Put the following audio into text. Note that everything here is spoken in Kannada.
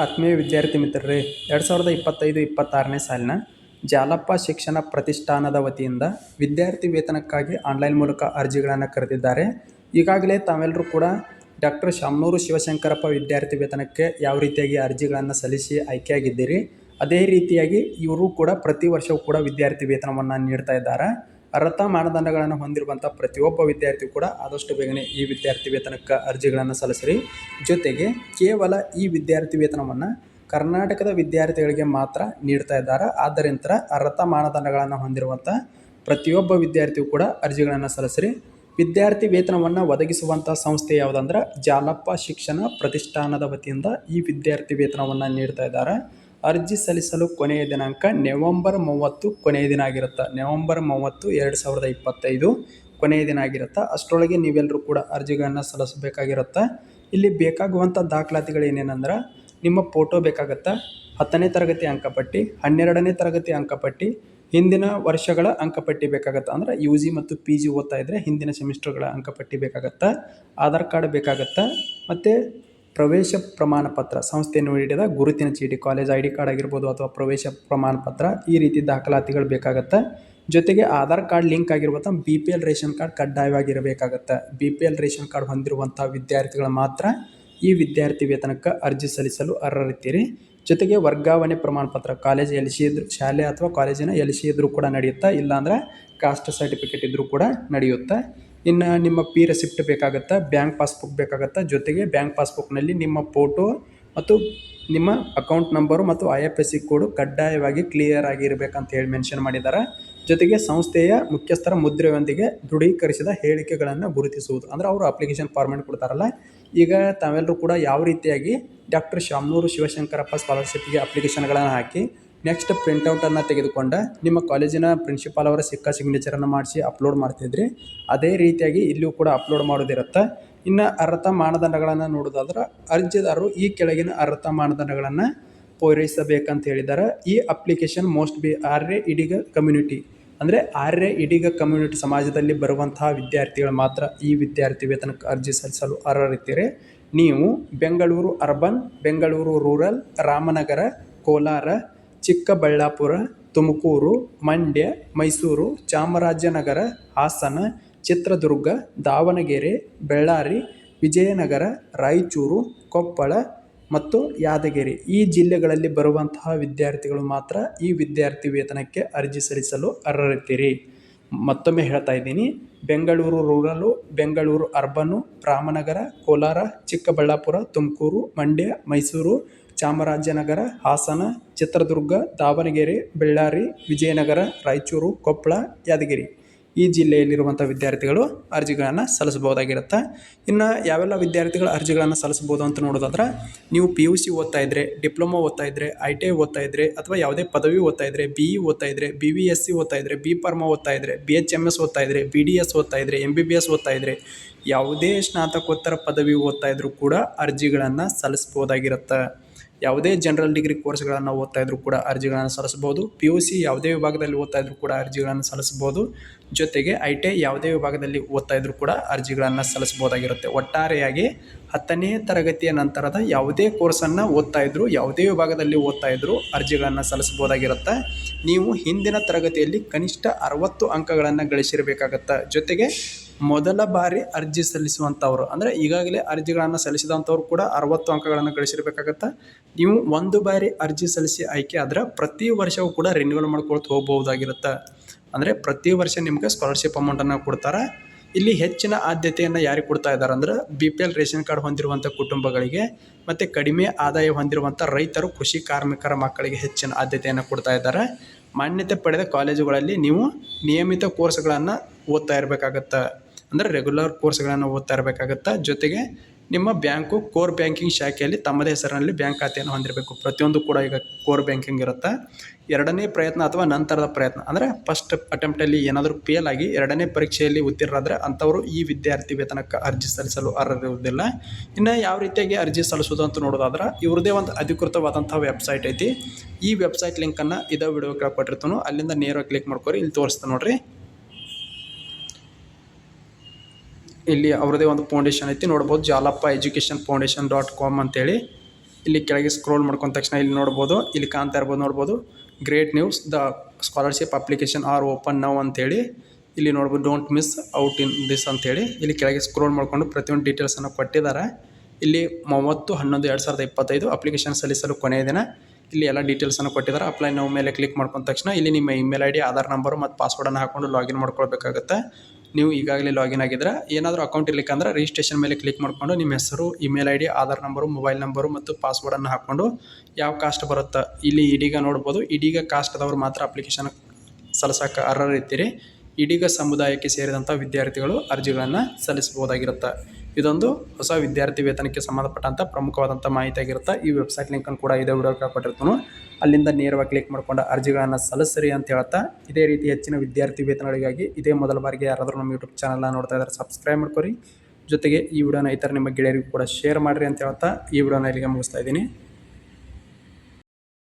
ಆತ್ಮೀಯ ವಿದ್ಯಾರ್ಥಿ ಮಿತ್ರರೇ, ಎರಡು ಸಾವಿರದ ಇಪ್ಪತ್ತೈದು ಇಪ್ಪತ್ತಾರನೇ ಸಾಲಿನ ಜಾಲಪ್ಪ ಶಿಕ್ಷಣ ಪ್ರತಿಷ್ಠಾನದ ವತಿಯಿಂದ ವಿದ್ಯಾರ್ಥಿ ವೇತನಕ್ಕಾಗಿ ಆನ್ಲೈನ್ ಮೂಲಕ ಅರ್ಜಿಗಳನ್ನು ಕರೆದಿದ್ದಾರೆ. ಈಗಾಗಲೇ ತಾವೆಲ್ಲರೂ ಕೂಡ ಡಾಕ್ಟರ್ ಶಾಮನೂರು ಶಿವಶಂಕರಪ್ಪ ವಿದ್ಯಾರ್ಥಿ ವೇತನಕ್ಕೆ ಯಾವ ರೀತಿಯಾಗಿ ಅರ್ಜಿಗಳನ್ನು ಸಲ್ಲಿಸಿ ಆಯ್ಕೆಯಾಗಿದ್ದೀರಿ, ಅದೇ ರೀತಿಯಾಗಿ ಇವರು ಕೂಡ ಪ್ರತಿ ವರ್ಷವೂ ಕೂಡ ವಿದ್ಯಾರ್ಥಿ ವೇತನವನ್ನು ನೀಡ್ತಾ ಇದ್ದಾರೆ. ಅರ್ಹತಾ ಮಾನದಂಡಗಳನ್ನು ಹೊಂದಿರುವಂಥ ಪ್ರತಿಯೊಬ್ಬ ವಿದ್ಯಾರ್ಥಿ ಕೂಡ ಆದಷ್ಟು ಬೇಗನೆ ಈ ವಿದ್ಯಾರ್ಥಿ ವೇತನಕ್ಕೆ ಅರ್ಜಿಗಳನ್ನು ಸಲ್ಲಿಸಿರಿ. ಜೊತೆಗೆ ಕೇವಲ ಈ ವಿದ್ಯಾರ್ಥಿ ವೇತನವನ್ನು ಕರ್ನಾಟಕದ ವಿದ್ಯಾರ್ಥಿಗಳಿಗೆ ಮಾತ್ರ ನೀಡ್ತಾ ಇದ್ದಾರೆ. ಆದ್ದರಿಂದ ಅರ್ಹತಾ ಮಾನದಂಡಗಳನ್ನು ಹೊಂದಿರುವಂಥ ಪ್ರತಿಯೊಬ್ಬ ವಿದ್ಯಾರ್ಥಿಯು ಕೂಡ ಅರ್ಜಿಗಳನ್ನು ಸಲ್ಲಿಸಿರಿ. ವಿದ್ಯಾರ್ಥಿ ವೇತನವನ್ನು ಒದಗಿಸುವಂಥ ಸಂಸ್ಥೆ ಯಾವುದಂದ್ರೆ ಜಾಲಪ್ಪ ಶಿಕ್ಷಣ ಪ್ರತಿಷ್ಠಾನದ ವತಿಯಿಂದ ಈ ವಿದ್ಯಾರ್ಥಿ ವೇತನವನ್ನು ನೀಡ್ತಾ ಇದ್ದಾರೆ. ಅರ್ಜಿ ಸಲ್ಲಿಸಲು ಕೊನೆಯ ದಿನಾಂಕ ನವೆಂಬರ್ ಮೂವತ್ತು, ಕೊನೆಯ ದಿನ ಆಗಿರುತ್ತೆ? ನವೆಂಬರ್ ಮೂವತ್ತು, ಎರಡು ಸಾವಿರದ ಇಪ್ಪತ್ತೈದು, ಕೊನೆಯ ದಿನ ಆಗಿರುತ್ತೆ? ಅಷ್ಟರೊಳಗೆ ನೀವೆಲ್ಲರೂ ಕೂಡ ಅರ್ಜಿಗಳನ್ನು ಸಲ್ಲಿಸಬೇಕಾಗಿರುತ್ತೆ? ಇಲ್ಲಿ ಬೇಕಾಗುವಂಥ ದಾಖಲಾತಿಗಳು ಏನೇನಂದ್ರೆ, ನಿಮ್ಮ ಫೋಟೋ ಬೇಕಾಗತ್ತೆ? ಹತ್ತನೇ ತರಗತಿ ಅಂಕಪಟ್ಟಿ, ಹನ್ನೆರಡನೇ ತರಗತಿ ಅಂಕಪಟ್ಟಿ, ಹಿಂದಿನ ವರ್ಷಗಳ ಅಂಕಪಟ್ಟಿ ಬೇಕಾಗತ್ತೆ? ಅಂದ್ರೆ ಯು ಜಿ ಮತ್ತು ಪಿ ಜಿ ಓದ್ತಾ ಇದ್ದರೆ ಹಿಂದಿನ ಸೆಮಿಸ್ಟರ್ಗಳ ಅಂಕಪಟ್ಟಿ ಬೇಕಾಗತ್ತೆ? ಆಧಾರ್ ಕಾರ್ಡ್ ಬೇಕಾಗತ್ತೆ? ಮತ್ತು ಪ್ರವೇಶ ಪ್ರಮಾಣ ಪತ್ರ ಸಂಸ್ಥೆಯನ್ನು ನೀಡಿದ ಗುರುತಿನ ಚೀಟಿ, ಕಾಲೇಜ್ ಐ ಡಿ ಕಾರ್ಡ್ ಆಗಿರ್ಬೋದು ಅಥವಾ ಪ್ರವೇಶ ಪ್ರಮಾಣ ಪತ್ರ ಈ ರೀತಿ ದಾಖಲಾತಿಗಳು ಬೇಕಾಗುತ್ತೆ. ಜೊತೆಗೆ ಆಧಾರ್ ಕಾರ್ಡ್ ಲಿಂಕ್ ಆಗಿರುವಂಥ B P L ration card ಕಡ್ಡಾಯವಾಗಿರಬೇಕಾಗತ್ತೆ. B P L ration card ಹೊಂದಿರುವಂಥ ವಿದ್ಯಾರ್ಥಿಗಳು ಮಾತ್ರ ಈ ವಿದ್ಯಾರ್ಥಿ ವೇತನಕ್ಕೆ ಅರ್ಜಿ ಸಲ್ಲಿಸಲು ಅರ್ಹರಿದ್ದೀರಿ. ಜೊತೆಗೆ ವರ್ಗಾವಣೆ ಪ್ರಮಾಣ ಪತ್ರ ಕಾಲೇಜ್ ಎಲ್ ಸಿ ಇದ್ರು ಶಾಲೆ ಅಥವಾ ಕಾಲೇಜಿನ ಎಲ್ ಸಿ ಇದ್ರೂ ಕೂಡ ನಡೆಯುತ್ತೆ? ಇಲ್ಲಾಂದರೆ ಕಾಸ್ಟ್ ಸರ್ಟಿಫಿಕೇಟ್ ಇದ್ದರೂ ಕೂಡ ನಡೆಯುತ್ತೆ? ಇನ್ನು ನಿಮ್ಮ ಪಿ ರೆಸಿಪ್ಟ್ ಬೇಕಾಗುತ್ತೆ ಬ್ಯಾಂಕ್ ಪಾಸ್ಬುಕ್ ಬೇಕಾಗುತ್ತೆ, ಜೊತೆಗೆ ಬ್ಯಾಂಕ್ ಪಾಸ್ಬುಕ್ನಲ್ಲಿ ನಿಮ್ಮ ಫೋಟೋ ಮತ್ತು ನಿಮ್ಮ ಅಕೌಂಟ್ ನಂಬರು ಮತ್ತು I F S C code ಕಡ್ಡಾಯವಾಗಿ ಕ್ಲಿಯರ್ ಆಗಿರಬೇಕಂತ ಹೇಳಿ ಮೆನ್ಷನ್ ಮಾಡಿದ್ದಾರೆ ಜೊತೆಗೆ ಸಂಸ್ಥೆಯ ಮುಖ್ಯಸ್ಥರ ಮುದ್ರೆಯೊಂದಿಗೆ ದೃಢೀಕರಿಸಿದ ಹೇಳಿಕೆಗಳನ್ನು ಗುರುತಿಸುವುದು. ಅಂದರೆ ಅವರು ಅಪ್ಲಿಕೇಶನ್ ಫಾರ್ಮೆಟ್ ಕೊಡ್ತಾರಲ್ಲ, ಈಗ ತಾವೆಲ್ಲರೂ ಕೂಡ ಯಾವ ರೀತಿಯಾಗಿ ಡಾಕ್ಟರ್ ಶಾಮನೂರು ಶಿವಶಂಕರಪ್ಪ ಸ್ಕಾಲರ್ಶಿಪ್ಗೆ ಅಪ್ಲಿಕೇಶನ್ಗಳನ್ನು ಹಾಕಿ ನೆಕ್ಸ್ಟ್ ಪ್ರಿಂಟೌಟನ್ನು ತೆಗೆದುಕೊಂಡ ನಿಮ್ಮ ಕಾಲೇಜಿನ ಪ್ರಿನ್ಸಿಪಾಲ್ ಅವರ ಸಿಕ್ಕ ಸಿಗ್ನೇಚರನ್ನು ಮಾಡಿಸಿ ಅಪ್ಲೋಡ್ ಮಾಡ್ತಿದ್ರಿ. ಅದೇ ರೀತಿಯಾಗಿ ಇಲ್ಲಿಯೂ ಕೂಡ ಅಪ್ಲೋಡ್ ಮಾಡೋದಿರುತ್ತೆ. ಇನ್ನು ಅರ್ಹತಾ ಮಾನದಂಡಗಳನ್ನು ನೋಡೋದಾದ್ರೆ ಅರ್ಜಿದಾರರು ಈ ಕೆಳಗಿನ ಅರ್ಹತಾ ಮಾನದಂಡಗಳನ್ನು ಪೂರೈಸಬೇಕಂತ ಹೇಳಿದ್ದಾರೆ ಈ application most be Arya Idiga community ಅಂದರೆ ಆರ್ಯ ಇಡೀಗ ಕಮ್ಯುನಿಟಿ ಸಮಾಜದಲ್ಲಿ ಬರುವಂತಹ ವಿದ್ಯಾರ್ಥಿಗಳು ಮಾತ್ರ ಈ ವಿದ್ಯಾರ್ಥಿ ವೇತನಕ್ಕೆ ಅರ್ಜಿ ಸಲ್ಲಿಸಲು ಅರ್ಹರಿದ್ದೀರಿ. ನೀವು ಬೆಂಗಳೂರು ಅರ್ಬನ್ ಬೆಂಗಳೂರು ರೂರಲ್ ರಾಮನಗರ, ಕೋಲಾರ ಚಿಕ್ಕಬಳ್ಳಾಪುರ, ತುಮಕೂರು, ಮಂಡ್ಯ, ಮೈಸೂರು, ಚಾಮರಾಜನಗರ, ಹಾಸನ, ಚಿತ್ರದುರ್ಗ, ದಾವಣಗೆರೆ, ಬಳ್ಳಾರಿ, ವಿಜಯನಗರ, ರಾಯಚೂರು, ಕೊಪ್ಪಳ ಮತ್ತು ಯಾದಗಿರಿ. ಈ ಜಿಲ್ಲೆಗಳಲ್ಲಿ ಬರುವಂತಹ ವಿದ್ಯಾರ್ಥಿಗಳು ಮಾತ್ರ ಈ ವಿದ್ಯಾರ್ಥಿ ವೇತನಕ್ಕೆ ಅರ್ಜಿ ಸಲ್ಲಿಸಲು ಅರ್ಹರಿದ್ದೀರಿ. ಮತ್ತೊಮ್ಮೆ ಹೇಳ್ತಾ ಇದ್ದೀನಿ, ಬೆಂಗಳೂರು ರೂರಲು, ಬೆಂಗಳೂರು ಅರ್ಬನು, ರಾಮನಗರ, ಕೋಲಾರ, ಚಿಕ್ಕಬಳ್ಳಾಪುರ, ತುಮಕೂರು, ಮಂಡ್ಯ, ಮೈಸೂರು ಚಾಮರಾಜನಗರ ಹಾಸನ ಚಿತ್ರದುರ್ಗ ದಾವಣಗೆರೆ ಬಳ್ಳಾರಿ ವಿಜಯನಗರ ರಾಯಚೂರು ಕೊಪ್ಪಳ ಯಾದಗಿರಿ ಈ ಜಿಲ್ಲೆಯಲ್ಲಿರುವಂಥ ವಿದ್ಯಾರ್ಥಿಗಳು ಅರ್ಜಿಗಳನ್ನು ಸಲ್ಲಿಸ್ಬೋದಾಗಿರುತ್ತೆ ಇನ್ನು ಯಾವೆಲ್ಲ ವಿದ್ಯಾರ್ಥಿಗಳು ಅರ್ಜಿಗಳನ್ನು ಸಲ್ಲಿಸ್ಬೋದು ಅಂತ ನೋಡೋದಾದ್ರೆ ನೀವು ಪಿ ಯು ಸಿ ಓದ್ತಾ ಇದ್ದರೆ ಡಿಪ್ಲೊಮಾ ಓದ್ತಾ ಇದ್ದರೆ ಐ ಟಿ ಐ ಓದ್ತಾ ಇದ್ದರೆ ಅಥವಾ ಯಾವುದೇ ಪದವಿ ಓದ್ತಾ ಇದ್ದರೆ ಬಿ ಇ ಓದ್ತಾ ಇದ್ದರೆ ಬಿ ವಿ ಎಸ್ ಸಿ ಓದ್ತಾ ಇದ್ದರೆ ಬಿ ಫಾರ್ಮಾ ಓದ್ತಾ ಇದ್ದರೆ ಬಿ ಎಚ್ ಎಂ ಎಸ್ ಓದ್ತಾ ಇದ್ದರೆ ಬಿ ಡಿ ಎಸ್ ಓದ್ತಾ ಇದ್ದರೆ ಎಂ ಬಿ ಬಿ ಎಸ್ ಓದ್ತಾ ಇದ್ದರೆ ಯಾವುದೇ ಸ್ನಾತಕೋತ್ತರ ಪದವಿ ಓದ್ತಾ ಇದ್ದರೂ ಕೂಡ ಅರ್ಜಿಗಳನ್ನು ಸಲ್ಲಿಸ್ಬೋದಾಗಿರುತ್ತೆ ಯಾವುದೇ ಜನರಲ್ ಡಿಗ್ರಿ ಕೋರ್ಸ್ಗಳನ್ನು ಓದ್ತಾ ಇದ್ರೂ ಕೂಡ ಅರ್ಜಿಗಳನ್ನು ಸಲ್ಲಿಸಬಹುದು. ಪಿ ಯು ಸಿ ಯಾವುದೇ ವಿಭಾಗದಲ್ಲಿ ಓದ್ತಾ ಇದ್ರೂ ಕೂಡ ಅರ್ಜಿಗಳನ್ನು ಸಲ್ಲಿಸಬಹುದು. ಜೊತೆಗೆ ಐ ಟಿ ಐ ಯಾವುದೇ ವಿಭಾಗದಲ್ಲಿ ಓದ್ತಾ ಇದ್ರೂ ಕೂಡ ಅರ್ಜಿಗಳನ್ನು ಸಲ್ಲಿಸಬಹುದಾಗಿರುತ್ತೆ. ಒಟ್ಟಾರೆಯಾಗಿ ಹತ್ತನೇ ತರಗತಿಯ ನಂತರದ ಯಾವುದೇ ಕೋರ್ಸನ್ನು ಓದ್ತಾ ಇದ್ದರೂ ಯಾವುದೇ ವಿಭಾಗದಲ್ಲಿ ಓದ್ತಾ ಇದ್ದರೂ ಅರ್ಜಿಗಳನ್ನು ಸಲ್ಲಿಸಬಹುದಾಗಿರುತ್ತೆ. ನೀವು ಹಿಂದಿನ ತರಗತಿಯಲ್ಲಿ ಕನಿಷ್ಠ ಅರವತ್ತು ಅಂಕಗಳನ್ನು ಗಳಿಸಿರಬೇಕಾಗತ್ತೆ? ಜೊತೆಗೆ ಮೊದಲ ಬಾರಿ ಅರ್ಜಿ ಸಲ್ಲಿಸುವಂಥವ್ರು. ಅಂದರೆ ಈಗಾಗಲೇ ಅರ್ಜಿಗಳನ್ನು ಸಲ್ಲಿಸಿದಂಥವ್ರು ಕೂಡ ಅರವತ್ತು ಅಂಕಗಳನ್ನು ಗಳಿಸಿರ್ಬೇಕಾಗತ್ತೆ. ನೀವು ಒಂದು ಬಾರಿ ಅರ್ಜಿ ಸಲ್ಲಿಸಿ ಆಯ್ಕೆ ಆದ್ರೆ ಪ್ರತಿ ವರ್ಷವೂ ಕೂಡ ರಿನ್ಯೂವಲ್ ಮಾಡ್ಕೊಳ್ತಾ ಹೋಗ್ಬೋದಾಗಿರುತ್ತೆ ಅಂದರೆ ಪ್ರತಿ ವರ್ಷ ನಿಮಗೆ ಸ್ಕಾಲರ್ಶಿಪ್ ಅಮೌಂಟನ್ನು ಕೊಡ್ತಾರೆ. ಇಲ್ಲಿ ಹೆಚ್ಚಿನ ಆದ್ಯತೆಯನ್ನು ಯಾರಿಗೆ ಕೊಡ್ತಾ ಇದ್ದಾರೆ ಅಂದ್ರೆ B P L ration card ಹೊಂದಿರುವಂಥ ಕುಟುಂಬಗಳಿಗೆ ಮತ್ತು ಕಡಿಮೆ ಆದಾಯ ಹೊಂದಿರುವಂಥ ರೈತರು, ಕೃಷಿ ಕಾರ್ಮಿಕರ ಮಕ್ಕಳಿಗೆ ಹೆಚ್ಚಿನ ಆದ್ಯತೆಯನ್ನು ಕೊಡ್ತಾ ಇದ್ದಾರೆ. ಮಾನ್ಯತೆ ಪಡೆದ ಕಾಲೇಜುಗಳಲ್ಲಿ ನೀವು ನಿಯಮಿತ ಕೋರ್ಸ್ಗಳನ್ನು ಓದ್ತಾ ಇರಬೇಕಾಗತ್ತೆ. ಅಂದರೆ ರೆಗ್ಯುಲರ್ ಕೋರ್ಸ್ಗಳನ್ನು ಓದ್ತಾ ಇರಬೇಕಾಗತ್ತೆ? ಜೊತೆಗೆ ನಿಮ್ಮ ಬ್ಯಾಂಕು ಕೋರ್ ಬ್ಯಾಂಕಿಂಗ್ ಶಾಖೆಯಲ್ಲಿ ತಮ್ಮದೇ ಹೆಸರಿನಲ್ಲಿ ಬ್ಯಾಂಕ್ ಖಾತೆಯನ್ನು ಹೊಂದಿರಬೇಕು. ಪ್ರತಿಯೊಂದು ಕೂಡ ಈಗ ಕೋರ್ ಬ್ಯಾಂಕಿಂಗ್ ಇರುತ್ತೆ? ಎರಡನೇ ಪ್ರಯತ್ನ ಅಥವಾ ನಂತರದ ಪ್ರಯತ್ನ? ಅಂದರೆ ಫಸ್ಟ್ ಅಟೆಂಪ್ಟಲ್ಲಿ ಏನಾದರೂ ಫೇಲ್ ಆಗಿ ಎರಡನೇ ಪರೀಕ್ಷೆಯಲ್ಲಿ ಉತ್ತೀರ್ಣರಾದರೆ ಅಂಥವರು ಈ ವಿದ್ಯಾರ್ಥಿ ವೇತನಕ್ಕೆ ಅರ್ಜಿ ಸಲ್ಲಿಸಲು ಅರ್ಹರಿರುವುದಿಲ್ಲ. ಇನ್ನು ಯಾವ ರೀತಿಯಾಗಿ ಅರ್ಜಿ ಸಲ್ಲಿಸೋದು ಅಂತ ನೋಡೋದಾದ್ರೆ ಇವ್ರದ್ದೇ ಒಂದು ಅಧಿಕೃತವಾದಂಥ ವೆಬ್ಸೈಟ್ ಐತಿ. ಈ ವೆಬ್ಸೈಟ್ ಲಿಂಕನ್ನು ಇದೇ ವಿಡಿಯೋ ಕೊಟ್ಟಿರ್ತಾನೋ. ಅಲ್ಲಿಂದ ನೇರವಾಗಿ ಕ್ಲಿಕ್ ಮಾಡ್ಕೊರಿ. ಇಲ್ಲಿ ತೋರಿಸ್ತಾ ನೋಡ್ರಿ. ಇಲ್ಲಿ ಅವ್ರದ್ದೇ ಒಂದು ಫೌಂಡೇಶನ್ ಐತಿ, ನೋಡ್ಬೋದು Jalappa education foundation dot com ಅಂತೇಳಿ. ಇಲ್ಲಿ ಕೆಳಗೆ ಸ್ಕ್ರೋಲ್ ಮಾಡ್ಕೊಂಡ ತಕ್ಷಣ ಇಲ್ಲಿ ನೋಡ್ಬೋದು, ಇಲ್ಲಿ ಕಾಣ್ತಾ ಇರ್ಬೋದು ನೋಡ್ಬೋದು. Great news the scholarship application are open now ಅಂತೇಳಿ. ಇಲ್ಲಿ ನೋಡ್ಬೋದು don't miss out in this ಅಂತೇಳಿ. ಇಲ್ಲಿ ಕೆಳಗೆ ಸ್ಕ್ರೋಲ್ ಮಾಡಿಕೊಂಡು ಪ್ರತಿಯೊಂದು ಡೀಟೇಲ್ಸನ್ನು ಕೊಟ್ಟಿದ್ದಾರೆ. ಇಲ್ಲಿ ಮೂವತ್ತು, ಹನ್ನೊಂದು, ಎರಡು ಸಾವಿರದ ಇಪ್ಪತ್ತೈದು ಅಪ್ಲಿಕೇಶನ್ ಸಲ್ಲಿಸಲು ಕೊನೆಯ ದಿನ. ಇಲ್ಲಿ ಎಲ್ಲ ಡೀಟೇಲ್ಸನ್ನು ಕೊಟ್ಟಿದ್ದಾರೆ. ಅಪ್ಲೈ ನಾವು ಮೇಲೆ ಕ್ಲಿಕ್ ಮಾಡ್ಕೊಂಡ ತಕ್ಷಣ ಇಲ್ಲಿ ನಿಮ್ಮ email I D Aadhaar number ಮತ್ತು ಪಾಸ್ವರ್ಡನ್ನು ಹಾಕೊಂಡು ಲಾಗಿನ್ ಮಾಡ್ಕೊಳ್ಬೇಕಾಗುತ್ತೆ. ನೀವು ಈಗಾಗಲೇ ಲಾಗಿನ್ ಆಗಿದ್ರೆ ಏನಾದರೂ ಅಕೌಂಟ್ ಇರ್ಲಿಕ್ಕಂದ್ರೆ ರಿಜಿಸ್ಟ್ರೇಷನ್ ಮೇಲೆ ಕ್ಲಿಕ್ ಮಾಡಿಕೊಂಡು ನಿಮ್ಮ ಹೆಸರು email I D Aadhaar number mobile number ಮತ್ತು ಪಾಸ್ವರ್ಡನ್ನು ಹಾಕ್ಕೊಂಡು ಯಾವ ಕಾಸ್ಟ್ ಬರುತ್ತೆ ಇಲ್ಲಿ ಇಡೀಗ ನೋಡ್ಬೋದು. ಕಾಸ್ಟ್ ಕಾಸ್ಟ್ದವ್ರು ಮಾತ್ರ ಅಪ್ಲಿಕೇಶನ್ ಸಲ್ಲಿಸೋಕೆ ಅರ್ಹರಿರ್ತೀರಿ ಇದೀಗ ಸಮುದಾಯಕ್ಕೆ ಸೇರಿದಂಥ ವಿದ್ಯಾರ್ಥಿಗಳು ಅರ್ಜಿಗಳನ್ನು ಸಲ್ಲಿಸಬಹುದಾಗಿರುತ್ತೆ. ಇದೊಂದು ಹೊಸ ವಿದ್ಯಾರ್ಥಿ ವೇತನಕ್ಕೆ ಸಂಬಂಧಪಟ್ಟಂಥ ಪ್ರಮುಖವಾದಂಥ ಮಾಹಿತಿ ಆಗಿರುತ್ತೆ ಈ ವೆಬ್ಸೈಟ್ ಲಿಂಕನ್ನು ಕೂಡ ಇದೇ ವಿಡಿಯೋ ಕೊಟ್ಟಿರ್ತಾನು ಅಲ್ಲಿಂದ ನೇರವಾಗಿ ಕ್ಲಿಕ್ ಮಾಡ್ಕೊಂಡು ಅರ್ಜಿಗಳನ್ನು ಸಲ್ಲಿಸ್ರಿ ಅಂತ ಹೇಳ್ತಾ, ಇದೇ ರೀತಿ ಹೆಚ್ಚಿನ ವಿದ್ಯಾರ್ಥಿ ವೇತನಗಳಿಗಾಗಿ ಇದೇ ಮೊದಲ ಬಾರಿಗೆ ಯಾರಾದರೂ ನಮ್ಮ ಯೂಟ್ಯೂಬ್ ಚಾನಲ್ನ ನೋಡ್ತಾ ಇದ್ದಾರೆ ಸಬ್ಸ್ಕ್ರೈಬ್ ಮಾಡ್ಕೊರಿ. ಜೊತೆಗೆ ಈ ವಿಡಿಯೋನ ಇತರ ನಿಮ್ಮ ಗೆಳೆಯರಿಗೂ ಕೂಡ ಶೇರ್ ಮಾಡಿರಿ ಅಂತ ಹೇಳ್ತಾ, ಈ ವಿಡಿಯೋನ ಇಲ್ಲಿಗೆ ಮುಗಿಸ್ತಾ ಇದ್ದೀನಿ.